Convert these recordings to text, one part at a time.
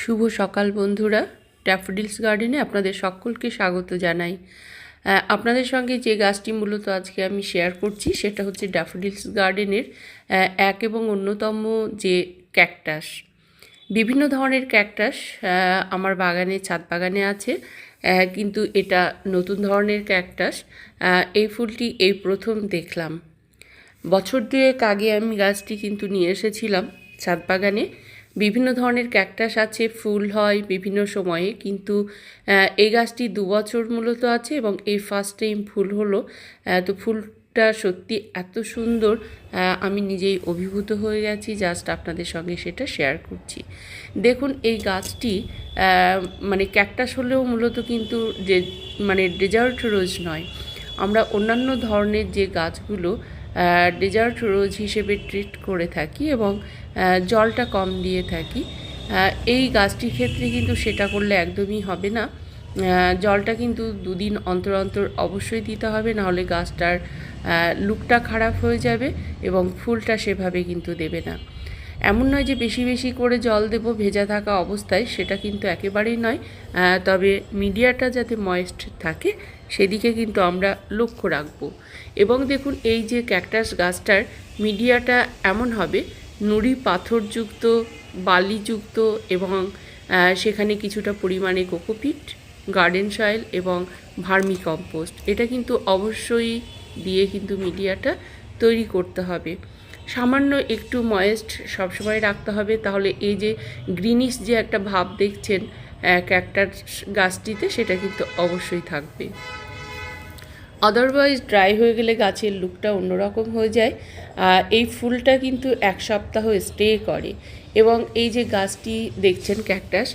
শুভ সকাল বন্ধুরা। ড্যাফোডিলস গার্ডেনে আপনাদের সকলকে স্বাগত জানাই। আপনাদের সঙ্গে যে গাছটি মূলত আজকে আমি শেয়ার করছি, সেটা হচ্ছে ড্যাফোডিলস গার্ডেনের এক এবং অন্যতম যে ক্যাকটাস বিভিন্ন ধরনের ক্যাকটাস আমার বাগানে, ছাদ বাগানে আছে। কিন্তু এটা নতুন ধরনের ক্যাকটাস এই ফুলটি এই প্রথম দেখলাম। বছর দুয়েক আগে আমি গাছটি কিন্তু নিয়ে এসেছিলাম ছাদ বাগানে। বিভিন্ন ধরনের ক্যাকটাস আছে, ফুল হয় বিভিন্ন সময়ে, কিন্তু এই গাছটি দু বছর মূলত আছে এবং এই ফার্স্ট টাইম ফুল হলো। তো ফুলটা সত্যি এত সুন্দর আমি নিজেই অভিভূত হয়ে গেছি জাস্ট আপনাদের সঙ্গে সেটা শেয়ার করছি। দেখুন, এই গাছটি মানে ক্যাকটাস হলেও মূলত কিন্তু মানে ডেজার্ট রোজ নয়। আমরা অন্যান্য ধরনের যে গাছগুলো ডেজার্ট রোজ হিসেবে ট্রিট করে থাকি এবং জলটা কম দিয়ে থাকি। এই গাছটির ক্ষেত্রে কিন্তু সেটা করলে একদমই হবে না। জলটা কিন্তু দুদিন অন্তর অন্তর অবশ্যই দিতে হবে, নাহলে গাছটার লুকটা খারাপ হয়ে যাবে এবং ফুলটা সেভাবে কিন্তু দেবে না। এমন নয় যে বেশি বেশি করে জল দেব ভেজা থাকা অবস্থায়, সেটা কিন্তু একেবারেই নয়। তবে মিডিয়াটা যাতে ময়েস্ট থাকে, সেদিকে কিন্তু আমরা লক্ষ্য রাখব। এবং দেখুন, এই যে ক্যাকটাস গাছটার মিডিয়াটা এমন হবে নুড়ি পাথরযুক্ত, বালিযুক্ত এবং সেখানে কিছুটা পরিমাণে কোকোপিট, গার্ডেন সয়েল এবং ভার্মি কম্পোস্ট এটা কিন্তু অবশ্যই দিয়ে কিন্তু মিডিয়াটা তৈরি করতে হবে। সামান্য একটু ময়েস্ট সবসময় রাখতে হবে। তাহলে এই যে গ্রিনিশ যে একটা ভাব দেখছেন ক্যাকটাস গাছটিতে, সেটা কিন্তু অবশ্যই থাকবে। আদারওয়াইজ ড্রাই হয়ে গেলে গাছের লুকটা অন্যরকম হয়ে যায়। আর এই ফুলটা কিন্তু এক সপ্তাহ স্টে করে। এবং এই যে গাছটি দেখছেন ক্যাকটাস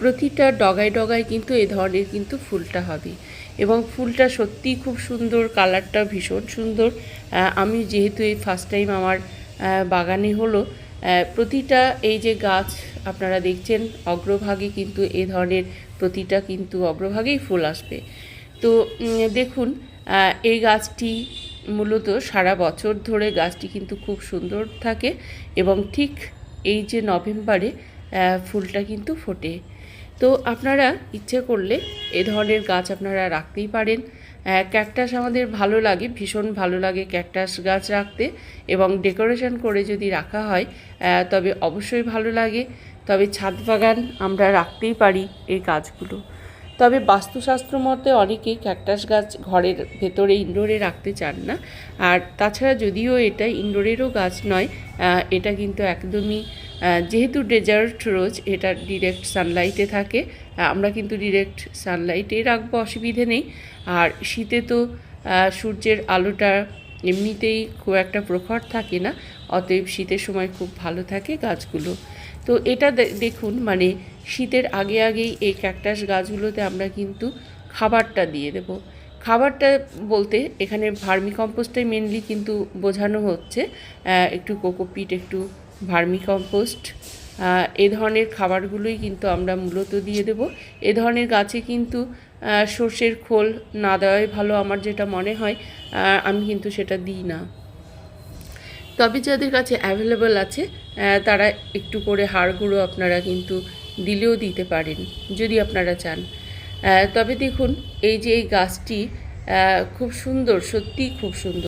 প্রতিটা ডগায় ডগায় কিন্তু এ ধরনের কিন্তু ফুলটা হবে। এবং ফুলটা সত্যিই খুব সুন্দর কালারটা ভীষণ সুন্দর। আমি যেহেতু এই ফার্স্ট টাইম আমার বাগানে হলো প্রতিটা এই যে গাছ আপনারা দেখছেন, অগ্রভাগে কিন্তু এ ধরনের প্রতিটা কিন্তু অগ্রভাগেই ফুল আসবে। তো দেখুন এই গাছটি মূলত সারা বছর ধরে গাছটি কিন্তু খুব সুন্দর থাকে এবং ঠিক এই যে নভেম্বরে ফুলটা কিন্তু ফোটে। তো আপনারা ইচ্ছে করলে এ ধরনের গাছ আপনারা রাখতেই পারেন। ক্যাকটাস আমাদের ভালো লাগে, ভীষণ ভালো লাগে ক্যাকটাস গাছ রাখতে এবং ডেকোরেশন করে যদি রাখা হয় তবে অবশ্যই ভালো লাগে। তবে ছাদ বাগান আমরা রাখতেই পারি এই গাছগুলো। তবে বাস্তুশাস্ত্র মতে অনেকেই ক্যাকটাস গাছ ঘরের ভেতরে ইনডোরে রাখতে চান না। আর তাছাড়া যদিও এটা ইনডোরেরও গাছ নয় এটা কিন্তু একদমই যেহেতু ডেজার্ট রোজ এটা ডিরেক্ট সানলাইটে থাকে আমরা কিন্তু ডিরেক্ট সানলাইটে রাখব, অসুবিধে নেই। আর শীতে তো সূর্যের আলোটা এমনিতেই খুব একটা প্রখর থাকে না। অতএব শীতের সময় খুব ভালো থাকে গাছগুলো। তো এটা দেখুন মানে শীতের আগে আগেই এই ক্যাকটাস গাছগুলোতে আমরা কিন্তু খাবারটা দিয়ে দেব। খাবারটা বলতে এখানে ভার্মি কম্পোস্টটাই মেনলি কিন্তু বোঝানো হচ্ছে। একটু কোকোপিট, একটু ভার্মি কম্পোস্ট এ ধরনের খাবারগুলোই কিন্তু আমরা মূলত দিয়ে দেব। এ ধরনের গাছে কিন্তু সর্ষের খোল না দেওয়াই ভালো আমার যেটা মনে হয়। আমি কিন্তু সেটা দিই না। তবে যাদের কাছে অ্যাভেলেবেল আছে। তারা একটু করে হাড় গুঁড়ো আপনারা কিন্তু দিলেও দিতে পারেন, যদি আপনারা চান। তবে দেখুন, এই যে এই গাছটি খুব সুন্দর, সত্যিই খুব সুন্দর।